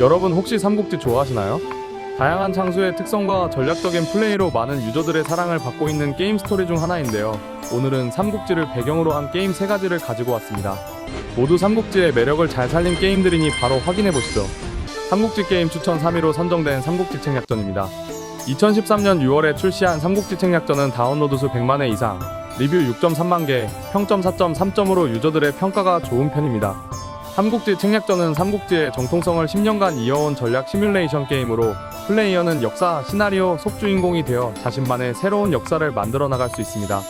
여러분 혹시 삼국지 좋아하시나요? 다양한 장수의 특성과 전략적인 플레이로 많은 유저들의 사랑을 받고 있는 게임 스토리 중 하나인데요. 오늘은 삼국지를 배경으로 한 게임 세 가지를 가지고 왔습니다. 모두 삼국지의 매력을 잘 살린 게임들이니 바로 확인해 보시죠. 삼국지 게임 추천 3위로 선정된 삼국지 책략전입니다. 2013년 6월에 출시한 삼국지 책략전은 다운로드 수 100만 회 이상, 리뷰 6.3만 개, 평점 4.3점으로 유저들의 평가가 좋은 편입니다. 삼국지 책략전은 삼국지의 정통성을 10년간 이어온 전략 시뮬레이션 게임으로 플레이어는 역사, 시나리오, 속주인공이 되어 자신만의 새로운 역사를 만들어 나갈 수 있습니다.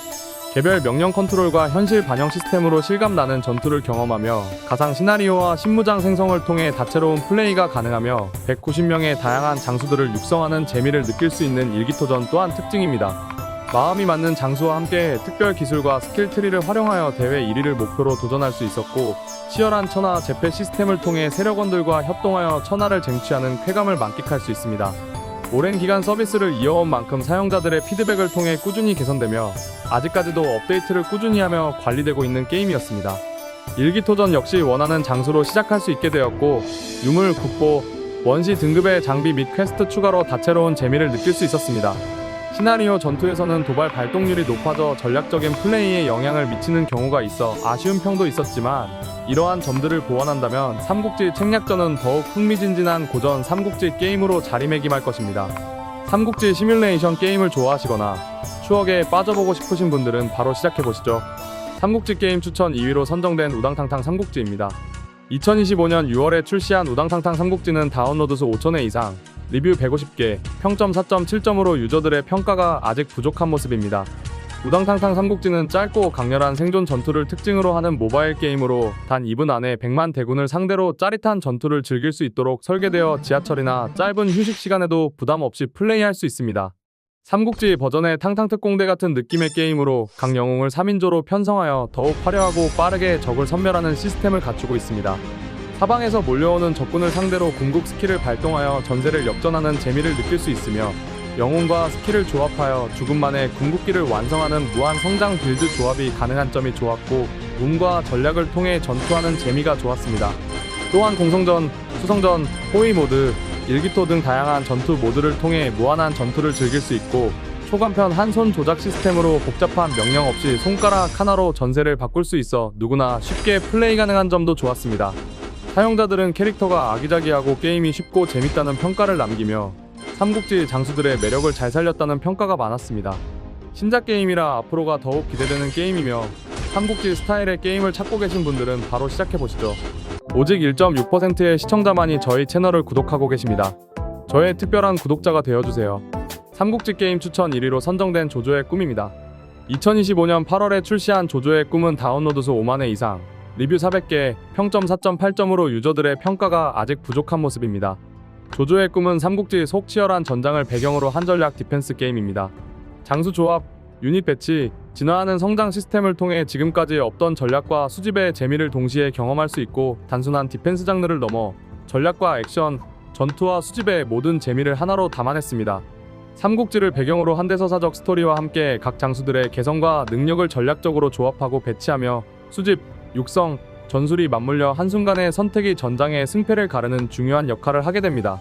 개별 명령 컨트롤과 현실 반영 시스템으로 실감나는 전투를 경험하며 가상 시나리오와 신무장 생성을 통해 다채로운 플레이가 가능하며 190명의 다양한 장수들을 육성하는 재미를 느낄 수 있는 일기토전 또한 특징입니다. 마음이 맞는 장수와 함께 특별 기술과 스킬 트리를 활용하여 대회 1위를 목표로 도전할 수 있었고 치열한 천하 재패 시스템을 통해 세력원들과 협동하여 천하를 쟁취하는 쾌감을 만끽할 수 있습니다. 오랜 기간 서비스를 이어온 만큼 사용자들의 피드백을 통해 꾸준히 개선되며 아직까지도 업데이트를 꾸준히 하며 관리되고 있는 게임이었습니다. 일기토전 역시 원하는 장소로 시작할 수 있게 되었고 유물, 국보, 원시 등급의 장비 및 퀘스트 추가로 다채로운 재미를 느낄 수 있었습니다. 시나리오 전투에서는 도발 발동률이 높아져 전략적인 플레이에 영향을 미치는 경우가 있어 아쉬운 평도 있었지만 이러한 점들을 보완한다면 삼국지 책략전은 더욱 흥미진진한 고전 삼국지 게임으로 자리매김할 것입니다. 삼국지 시뮬레이션 게임을 좋아하시거나 추억에 빠져보고 싶으신 분들은 바로 시작해보시죠. 삼국지 게임 추천 2위로 선정된 우당탕탕 삼국지입니다. 2025년 6월에 출시한 우당탕탕 삼국지는 다운로드 수 5,000회 이상, 리뷰 150개, 평점 4.7점으로 유저들의 평가가 아직 부족한 모습입니다. 우당탕탕 삼국지는 짧고 강렬한 생존 전투를 특징으로 하는 모바일 게임으로 단 2분 안에 100만 대군을 상대로 짜릿한 전투를 즐길 수 있도록 설계되어 지하철이나 짧은 휴식 시간에도 부담 없이 플레이할 수 있습니다. 삼국지 버전의 탕탕특공대 같은 느낌의 게임으로 각 영웅을 3인조로 편성하여 더욱 화려하고 빠르게 적을 섬멸하는 시스템을 갖추고 있습니다. 사방에서 몰려오는 적군을 상대로 궁극 스킬을 발동하여 전세를 역전하는 재미를 느낄 수 있으며 영웅과 스킬을 조합하여 죽음만의 궁극기를 완성하는 무한 성장 빌드 조합이 가능한 점이 좋았고 운과 전략을 통해 전투하는 재미가 좋았습니다. 또한 공성전, 수성전, 호위 모드, 일기토 등 다양한 전투 모드를 통해 무한한 전투를 즐길 수 있고 초간편 한 손 조작 시스템으로 복잡한 명령 없이 손가락 하나로 전세를 바꿀 수 있어 누구나 쉽게 플레이 가능한 점도 좋았습니다. 사용자들은 캐릭터가 아기자기하고 게임이 쉽고 재밌다는 평가를 남기며 삼국지 장수들의 매력을 잘 살렸다는 평가가 많았습니다. 신작 게임이라 앞으로가 더욱 기대되는 게임이며 삼국지 스타일의 게임을 찾고 계신 분들은 바로 시작해보시죠. 오직 1.6%의 시청자만이 저희 채널을 구독하고 계십니다. 저의 특별한 구독자가 되어주세요. 삼국지 게임 추천 1위로 선정된 조조의 꿈입니다. 2025년 8월에 출시한 조조의 꿈은 다운로드 수 5만회 이상, 리뷰 400개, 평점 4.8점으로 유저들의 평가가 아직 부족한 모습입니다. 조조의 꿈은 삼국지 속 치열한 전장을 배경으로 한 전략 디펜스 게임입니다. 장수 조합, 유닛 배치, 진화하는 성장 시스템을 통해 지금까지 없던 전략과 수집의 재미를 동시에 경험할 수 있고 단순한 디펜스 장르를 넘어 전략과 액션, 전투와 수집의 모든 재미를 하나로 담아냈습니다. 삼국지를 배경으로 한 대서사적 스토리와 함께 각 장수들의 개성과 능력을 전략적으로 조합하고 배치하며 수집, 육성, 전술이 맞물려 한순간의 선택이 전장의 승패를 가르는 중요한 역할을 하게 됩니다.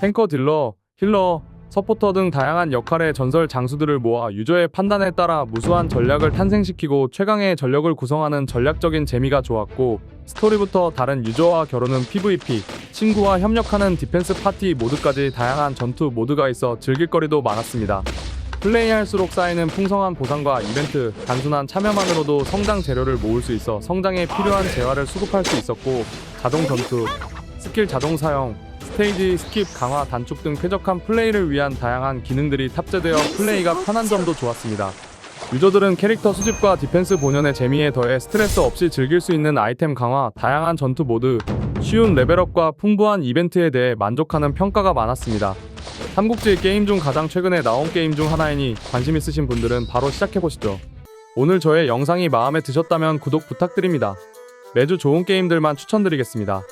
탱커 딜러, 힐러, 서포터 등 다양한 역할의 전설 장수들을 모아 유저의 판단에 따라 무수한 전략을 탄생시키고 최강의 전력을 구성하는 전략적인 재미가 좋았고 스토리부터 다른 유저와 겨루는 PVP, 친구와 협력하는 디펜스 파티 모드까지 다양한 전투 모드가 있어 즐길 거리도 많았습니다. 플레이할수록 쌓이는 풍성한 보상과 이벤트, 단순한 참여만으로도 성장 재료를 모을 수 있어 성장에 필요한 재화를 수급할 수 있었고 자동 전투, 스킬 자동 사용, 스테이지 스킵 강화 단축 등 쾌적한 플레이를 위한 다양한 기능들이 탑재되어 플레이가 편한 점도 좋았습니다. 유저들은 캐릭터 수집과 디펜스 본연의 재미에 더해 스트레스 없이 즐길 수 있는 아이템 강화, 다양한 전투 모드, 쉬운 레벨업과 풍부한 이벤트에 대해 만족하는 평가가 많았습니다. 삼국지 게임 중 가장 최근에 나온 게임 중 하나이니 관심 있으신 분들은 바로 시작해보시죠. 오늘 저의 영상이 마음에 드셨다면 구독 부탁드립니다. 매주 좋은 게임들만 추천드리겠습니다.